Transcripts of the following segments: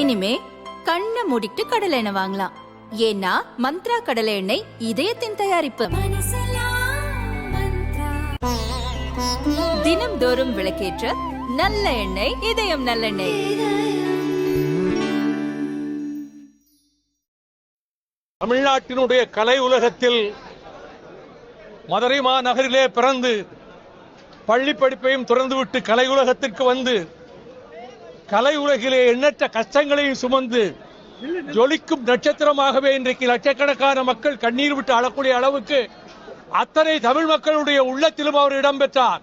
இனிமே கண்ணை மூடிட்டு கடலை எண்ணெய் வாங்கலாம். ஏன்னா மந்த்ரா கடலை எண்ணெய் இதயத்தின் தயாரிப்பு. தினம்தோறும் விளக்கேற்ற நல்ல எண்ணெய் இதயம் நல்லெண்ணெய். தமிழ்நாட்டினுடைய கலை உலகத்தில் மதுரை மாநகரிலே பிறந்து பள்ளி படிப்பையும் திறந்துவிட்டு கலை உலகத்திற்கு வந்து கலை உலகிலே எண்ணற்ற கஷ்டங்களையும் சுமந்து ஜொலிக்கும் நட்சத்திரமாகவே இன்றைக்கு லட்சக்கணக்கான மக்கள் கண்ணீர் விட்டு அழக்கூடிய அளவுக்கு அத்தனை தமிழ் மக்களுடைய உள்ளத்திலும் அவர் இடம்பெற்றார்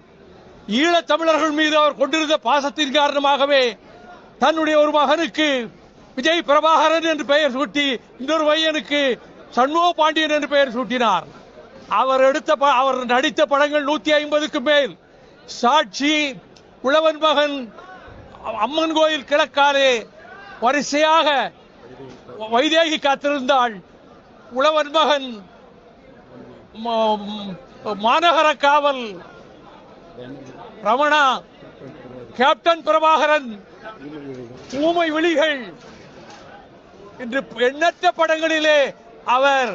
ஈழத் தமிழர்கள் மீது அவர் கொண்டிருந்த பாசத்தின் காரணமாகவே தன்னுடைய ஒரு மகனுக்கு விஜய் பிரபாகரன் என்று பெயர் சூட்டி இன்னொரு பையனுக்கு சண்முக பாண்டியன் என்று பெயர் சூட்டினார். அவர் எடுத்த அவர் நடித்த படங்கள் நூத்தி ஐம்பதுக்கு மேல். சாட்சி உழவன் மகன் அம்மன் கோயில் கிழக்காலே வரிசையாக வைதேகி காத்திருந்தாள். உழவன் மகன் மாநகர காவல் ரமணா கேப்டன் பிரபாகரன் ஊமை விழிகள். இன்று எண்ணற்ற படங்களிலே அவர்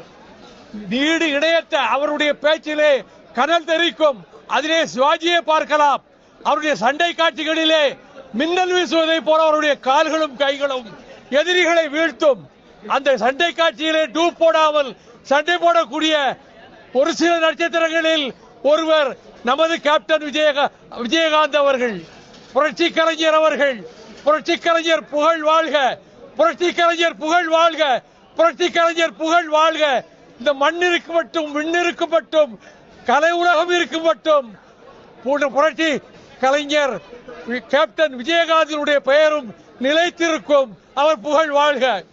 நீடு இணையற்ற அவருடைய பேச்சிலே கனல் தெரிக்கும் அதிலே சிவாஜியை பார்க்கலாம். அவருடைய சண்டை காட்சிகளிலே மின்னல் வீசுவதை போல அவருடைய கால்களும் கைகளும் எதிரிகளை வீழ்த்தும். அந்த சண்டை காட்சியிலே டூப் போடாமல் சண்டை போடக்கூடிய ஒரு சில நட்சத்திரங்களில் ஒருவர் நமது கேப்டன் விஜயகா விஜயகாந்த் அவர்கள் புரட்சி கலைஞர் அவர்கள் புரட்சி கலைஞர் புகழ் வாழ்க புரட்சி கலைஞர் புகழ் வாழ்க புரட்சி கலைஞர் புகழ் வாழ்க. இந்த மண்ணிற்கு மட்டும் விண்ணிற்கு மட்டும் கலை உலகம் இருக்கு மட்டும் புரட்சி கலைஞர் கேப்டன் விஜயகாந்தினுடைய பெயரும் நிலைத்திருக்கும். அவர் புகழ் வாழ்க.